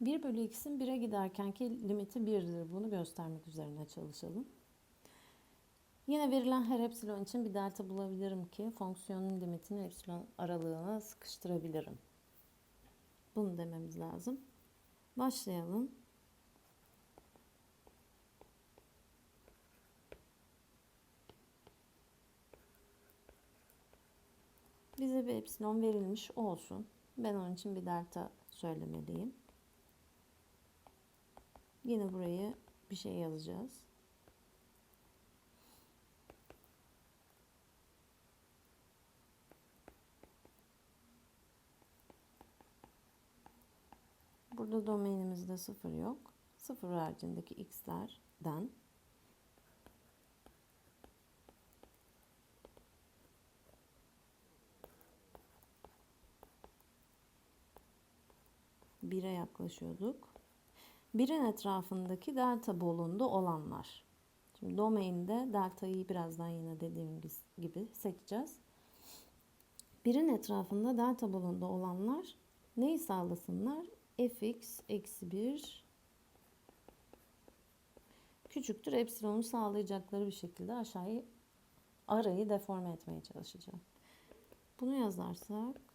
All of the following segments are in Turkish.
1 bölü x'in 1'e giderkenki limiti 1'dir. Bunu göstermek üzerine çalışalım. Yine verilen her epsilon için bir delta bulabilirim ki fonksiyonun limitini epsilon aralığına sıkıştırabilirim. Bunu dememiz lazım. Başlayalım. Bize bir epsilon verilmiş olsun. Ben onun için bir delta söylemeliyim. Yine burayı bir şey yazacağız. Burada domainimizde sıfır yok. Sıfır haricindeki x'lerden bire yaklaşıyorduk. Birin etrafındaki delta bolunda olanlar. Şimdi domainde delta'yı birazdan yine dediğim gibi seçeceğiz. Birin etrafında delta bolunda olanlar neyi sağlasınlar? fx eksi 1 küçüktür epsilonu sağlayacakları bir şekilde aşağıyı arayı deforme etmeye çalışacağım. Bunu yazarsak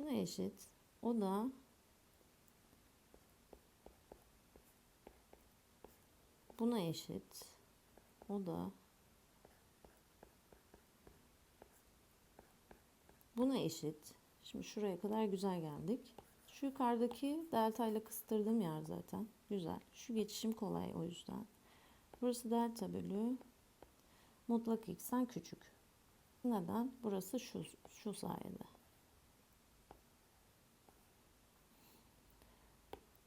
şuna eşit. O da buna eşit. O da buna eşit. Şimdi şuraya kadar güzel geldik. Şu yukarıdaki delta ile kıstırdığım yer zaten. Güzel. Şu geçişim kolay o yüzden. Burası delta bölü mutlak x'ten küçük. Neden? Burası şu, şu sayede.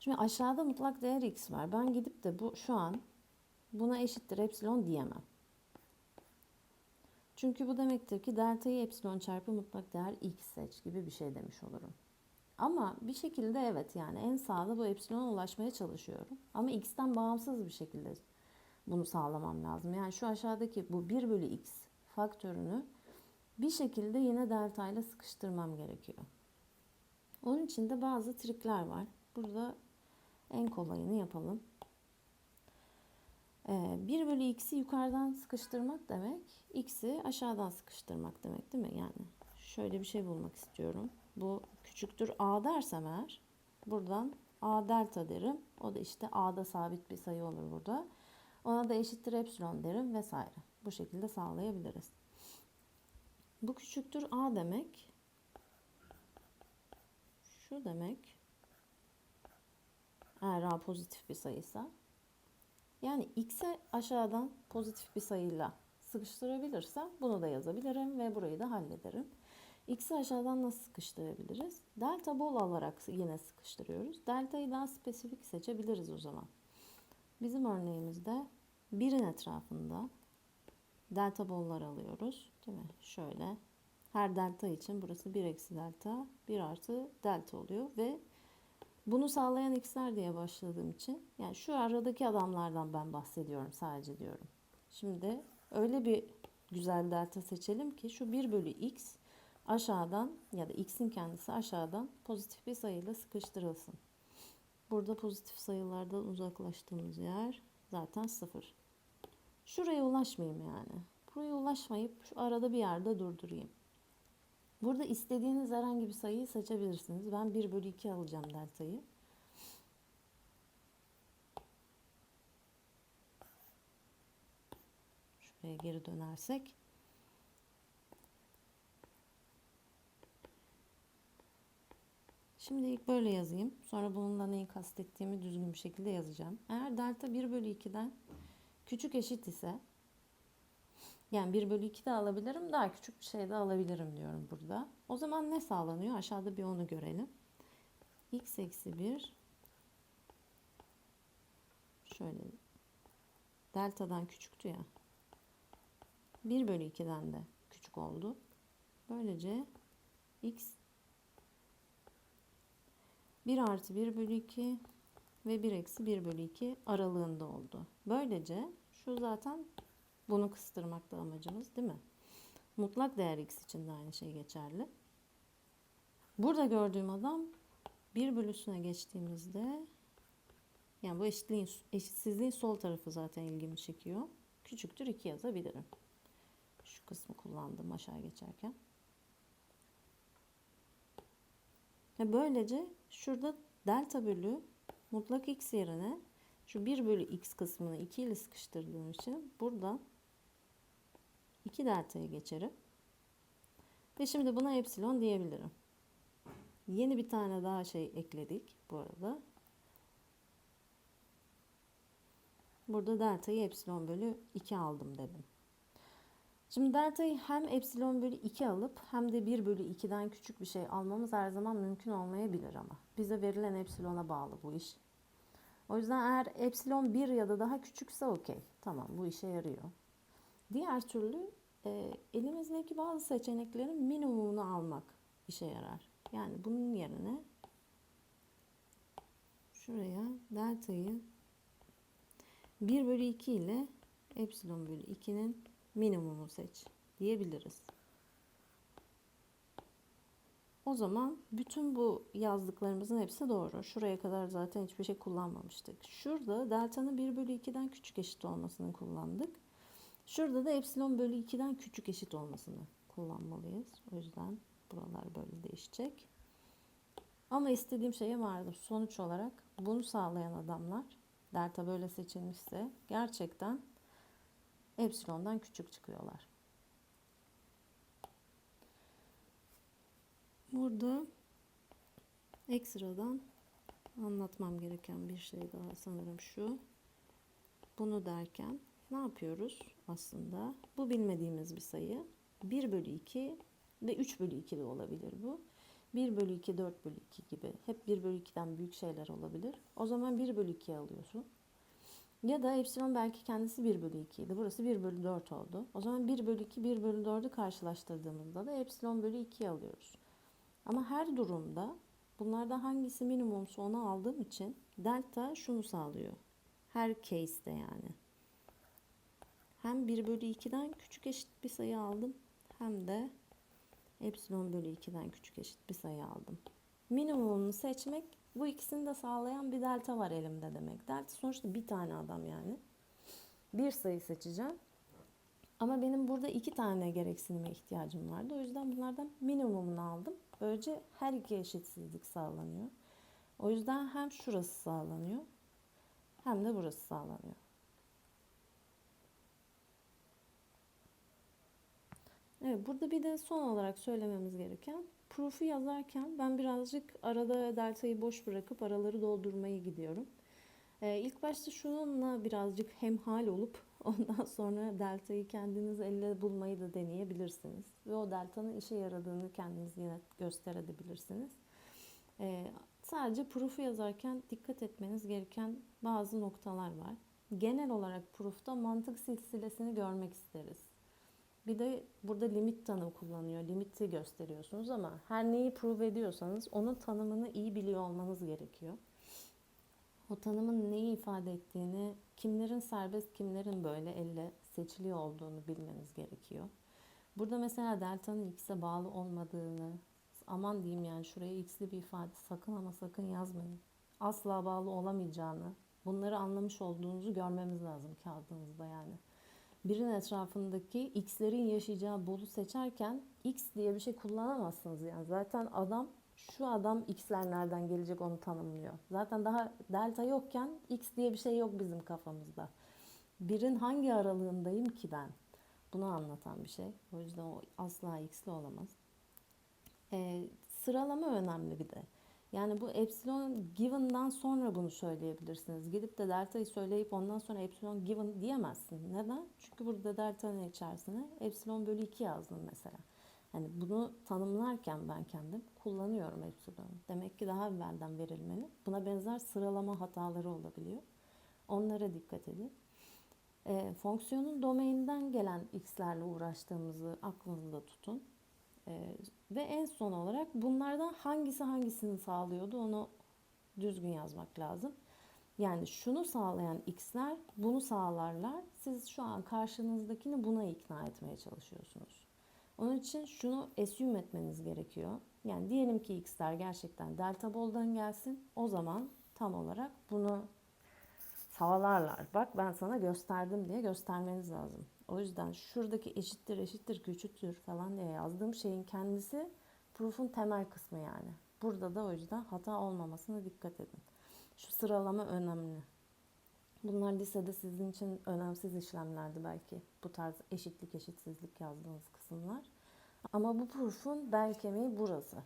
Şimdi aşağıda mutlak değer x var. Ben gidip de bu şu an buna eşittir epsilon diyemem. Çünkü bu demektir ki delta'yı epsilon çarpı mutlak değer x seç gibi bir şey demiş olurum. Ama bir şekilde evet yani en sağda bu epsilona ulaşmaya çalışıyorum. Ama x'ten bağımsız bir şekilde bunu sağlamam lazım. Yani şu aşağıdaki bu 1 bölü x faktörünü bir şekilde yine delta ile sıkıştırmam gerekiyor. Onun için de bazı trikler var. Burada en kolayını yapalım. 1 bölü x'i yukarıdan sıkıştırmak demek, x'i aşağıdan sıkıştırmak demek değil mi? Yani şöyle bir şey bulmak istiyorum. Bu küçüktür a dersem eğer, buradan a delta derim. O da işte a'da sabit bir sayı olur burada. Ona da eşittir epsilon derim vesaire. Bu şekilde sağlayabiliriz. Bu küçüktür a demek. Şu demek. Eğer a pozitif bir sayıysa yani x'e aşağıdan pozitif bir sayıyla sıkıştırabilirsem bunu da yazabilirim ve burayı da hallederim. X'i aşağıdan nasıl sıkıştırabiliriz? Delta bol alarak yine sıkıştırıyoruz. Delta'yı daha spesifik seçebiliriz o zaman. Bizim örneğimizde birin etrafında delta bollar alıyoruz. Değil mi? Şöyle her delta için burası 1 eksi delta 1 artı delta oluyor ve bunu sağlayan x'ler diye başladığım için yani şu aradaki adamlardan ben bahsediyorum sadece diyorum. Şimdi öyle bir güzel delta seçelim ki şu 1 bölü x aşağıdan ya da x'in kendisi aşağıdan pozitif bir sayıyla sıkıştırılsın. Burada pozitif sayılardan uzaklaştığımız yer zaten sıfır. Şuraya ulaşmayayım yani. Buraya ulaşmayıp şu arada bir yerde durdurayım. Burada istediğiniz herhangi bir sayıyı seçebilirsiniz. Ben 1 bölü 2 alacağım deltayı. Şuraya geri dönersek. Şimdi ilk böyle yazayım. Sonra bununla neyi kastettiğimi düzgün bir şekilde yazacağım. Eğer delta 1 bölü 2'den küçük eşit ise yani 1 bölü 2 de alabilirim. Daha küçük bir şey de alabilirim diyorum burada. O zaman ne sağlanıyor? Aşağıda bir onu görelim. x eksi 1 şöyle delta'dan küçüktü ya. 1 bölü 2'den de küçük oldu. Böylece x 1 artı 1 bölü 2 ve 1 eksi 1 bölü 2 aralığında oldu. Böylece şu zaten bunu kıstırmak da amacımız değil mi? Mutlak değer x için de aynı şey geçerli. Burada gördüğüm adam bir bölüsüne geçtiğimizde yani bu eşitliğin, eşitsizliğin sol tarafı zaten ilgimi çekiyor. Küçüktür 2 yazabilirim. Şu kısmı kullandım aşağı geçerken. Ve böylece şurada delta bölü mutlak x yerine şu 1 bölü x kısmını 2 ile sıkıştırdığım için buradan 2 delta'ya geçerim. Ve şimdi buna epsilon diyebilirim. Yeni bir tane daha şey ekledik bu arada. Burada delta'yı epsilon bölü 2 aldım dedim. Şimdi delta'yı hem epsilon bölü 2 alıp hem de 1 bölü 2'den küçük bir şey almamız her zaman mümkün olmayabilir ama. Bize verilen epsilona bağlı bu iş. O yüzden eğer epsilon 1 ya da daha küçükse okey. Tamam bu işe yarıyor. Diğer türlü e, elimizdeki bazı seçeneklerin minimumunu almak işe yarar. Yani bunun yerine şuraya delta'yı 1 bölü 2 ile epsilon bölü 2'nin minimumu seç diyebiliriz. O zaman bütün bu yazdıklarımızın hepsi doğru. Şuraya kadar zaten hiçbir şey kullanmamıştık. Şurada delta'nın 1 bölü 2'den küçük eşit olmasını kullandık. Şurada da epsilon bölü 2'den küçük eşit olmasını kullanmalıyız. O yüzden buralar böyle değişecek. Ama istediğim şeye vardır. Sonuç olarak bunu sağlayan adamlar delta böyle seçilmişse gerçekten epsilondan küçük çıkıyorlar. Burada ekstradan anlatmam gereken bir şey daha sanırım şu. Bunu derken ne yapıyoruz aslında? Bu bilmediğimiz bir sayı. 1 bölü 2 ve 3 bölü 2 de olabilir bu. 1 bölü 2, 4 bölü 2 gibi. Hep 1 bölü 2'den büyük şeyler olabilir. O zaman 1 bölü 2 alıyorsun. Ya da epsilon belki kendisi 1 bölü 2 idi. Burası 1 bölü 4 oldu. O zaman 1 bölü 2, 1 bölü 4'ü karşılaştırdığımızda da epsilon bölü 2 alıyoruz. Ama her durumda bunlardan hangisi minimumsa onu aldığım için delta şunu sağlıyor. Her case'de yani. Hem 1 bölü 2'den küçük eşit bir sayı aldım. Hem de epsilon bölü 2'den küçük eşit bir sayı aldım. Minimumunu seçmek bu ikisini de sağlayan bir delta var elimde demek. Delta sonuçta bir tane adam yani. Bir sayı seçeceğim. Ama benim burada iki tane gereksinime ihtiyacım vardı. O yüzden bunlardan minimumunu aldım. Böylece her iki eşitsizlik sağlanıyor. O yüzden hem şurası sağlanıyor hem de burası sağlanıyor. Evet, burada bir de son olarak söylememiz gereken proof'u yazarken ben birazcık arada delta'yı boş bırakıp araları doldurmayı gidiyorum. Ee, ilk başta şununla birazcık hemhal olup ondan sonra delta'yı kendiniz elle bulmayı da deneyebilirsiniz. Ve o delta'nın işe yaradığını kendiniz yine gösterebilirsiniz. Ee, sadece proof'u yazarken dikkat etmeniz gereken bazı noktalar var. Genel olarak proof'ta mantık silsilesini görmek isteriz. Bir de burada limit tanım kullanıyor. Limiti gösteriyorsunuz ama her neyi prove ediyorsanız onun tanımını iyi biliyor olmanız gerekiyor. O tanımın neyi ifade ettiğini, kimlerin serbest, kimlerin böyle elle seçiliyor olduğunu bilmeniz gerekiyor. Burada mesela delta'nın x'e bağlı olmadığını, aman diyeyim yani şuraya x'li bir ifade sakın ama sakın yazmayın. Asla bağlı olamayacağını, bunları anlamış olduğunuzu görmemiz lazım kağıdınızda yani birin etrafındaki x'lerin yaşayacağı bolu seçerken x diye bir şey kullanamazsınız yani. Zaten adam şu adam x'ler nereden gelecek onu tanımlıyor. Zaten daha delta yokken x diye bir şey yok bizim kafamızda. Birin hangi aralığındayım ki ben? Bunu anlatan bir şey. O yüzden o asla x'li olamaz. Ee, sıralama önemli bir de. Yani bu epsilon given'dan sonra bunu söyleyebilirsiniz. Gidip de delta'yı söyleyip ondan sonra epsilon given diyemezsin. Neden? Çünkü burada delta'nın içerisine epsilon bölü 2 yazdım mesela. Yani bunu tanımlarken ben kendim kullanıyorum epsilonu. Demek ki daha evvelden verilmeli. Buna benzer sıralama hataları olabiliyor. Onlara dikkat edin. E, fonksiyonun domaininden gelen x'lerle uğraştığımızı aklınızda tutun. Ee, ve en son olarak bunlardan hangisi hangisini sağlıyordu onu düzgün yazmak lazım. Yani şunu sağlayan x'ler bunu sağlarlar. Siz şu an karşınızdakini buna ikna etmeye çalışıyorsunuz. Onun için şunu assume etmeniz gerekiyor. Yani diyelim ki x'ler gerçekten delta boldan gelsin. O zaman tam olarak bunu sağlarlar. Bak ben sana gösterdim diye göstermeniz lazım. O yüzden şuradaki eşittir eşittir küçüktür falan diye yazdığım şeyin kendisi proof'un temel kısmı yani. Burada da o yüzden hata olmamasına dikkat edin. Şu sıralama önemli. Bunlar lisede sizin için önemsiz işlemlerdi belki. Bu tarz eşitlik eşitsizlik yazdığınız kısımlar. Ama bu proof'un bel kemiği burası.